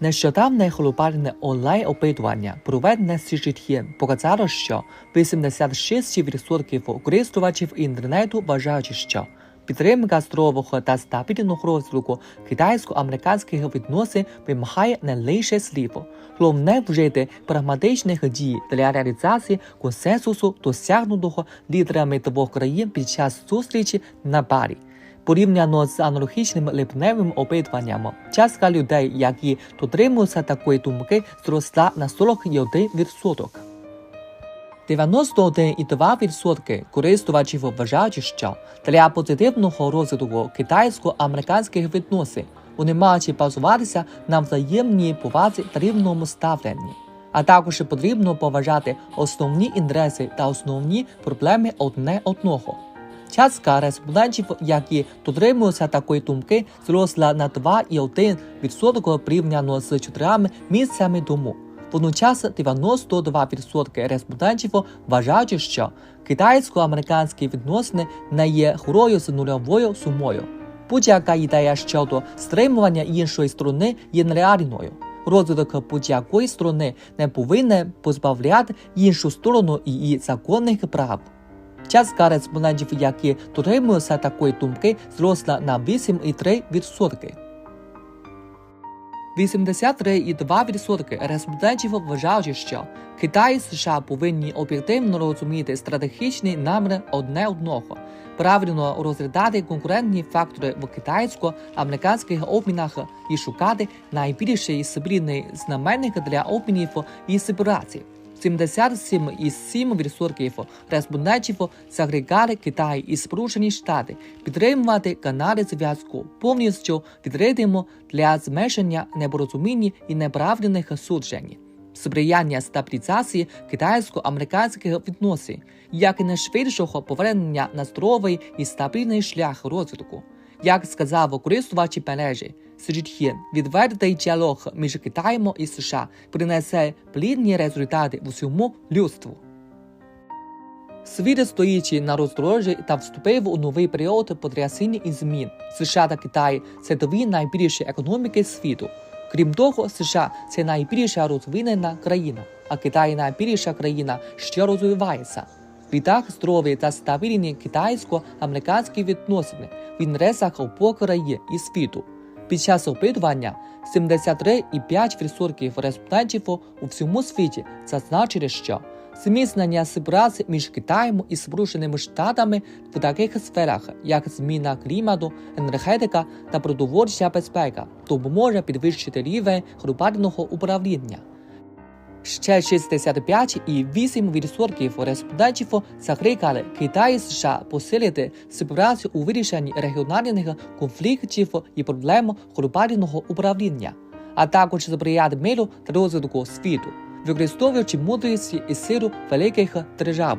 Нещодавне глобальне онлайн-опитування, проведене CGTN, показало, що 86% користувачів інтернету вважають, що підтримка здорового та стабільного розвитку китайсько-американських відносин вимагає не лише слів. Головне вжити прагматичних дій для реалізації консенсусу, досягнутого лідерами двох країн під час зустрічі на Балі. Порівняно з аналогічним липневим опитуванням, частка людей, які дотримуються такої думки, зросла на 41%. 91,2% користувачів вважають, що для позитивного розвитку китайсько-американських відносин вони мають базуватися на взаємній повазі та рівному ставленні. А також потрібно поважати основні інтереси та основні проблеми одне одного. Частка респондентів, які дотримуються такої думки, зросла на 2,1% порівняно з чотирма місяцями тому. Водночас 92% респондентів вважають, що китайсько-американські відносини не є грою з нульовою сумою. Будь-яка ідея щодо стримування іншої сторони є нереальною. Розвиток будь-якої сторони не повинен позбавляти іншу сторону її законних прав. Частка респондентів, які дотримуються такої думки, зросла на 8,3%. 83,2% респондентів вважають, що Китай і США повинні об'єктивно розуміти стратегічні наміри одне одного, правильно розглядати конкурентні фактори в китайсько-американських обмінах і шукати найбільший спільний знаменник для обмінів і співпраці. 77,7% респондентів закликали Китай і Сполучені Штати підтримувати канали зв'язку повністю відкритими для зменшення непорозумінь і неправильних суджень. Сприяння стабілізації китайсько-американських відносин, як і найшвидшого повернення на здоровий і стабільний шлях розвитку. Як сказав користувач мережі, Сичхєн, відвертий діалог між Китаєм і США принесе плідні результати в усьому людству. Світ стоїть на роздорожі та вступив у новий період потрясінь і змін. США та Китай це дві найбільші економіки світу. Крім того, США це найбільша розвинена країна, а Китай найбільша країна, що розвивається. Відтак здорові та стабільні китайсько-американські відносини в інтересах обох країн і світу. Під час опитування 73,5% респондентів у всьому світі зазначили, що зміцнення співпраці між Китаєм і Сполученими Штатами в таких сферах, як зміна клімату, енергетика та продовольча безпека, допоможе підвищити рівень глобального управління. Ще 65,8% респондентів закликали Китай і США посилити співпрацю у вирішенні регіональних конфліктів і проблем глобального управління, а також сприяти миру та розвитку світу, використовуючи мудрість і силу великих держав.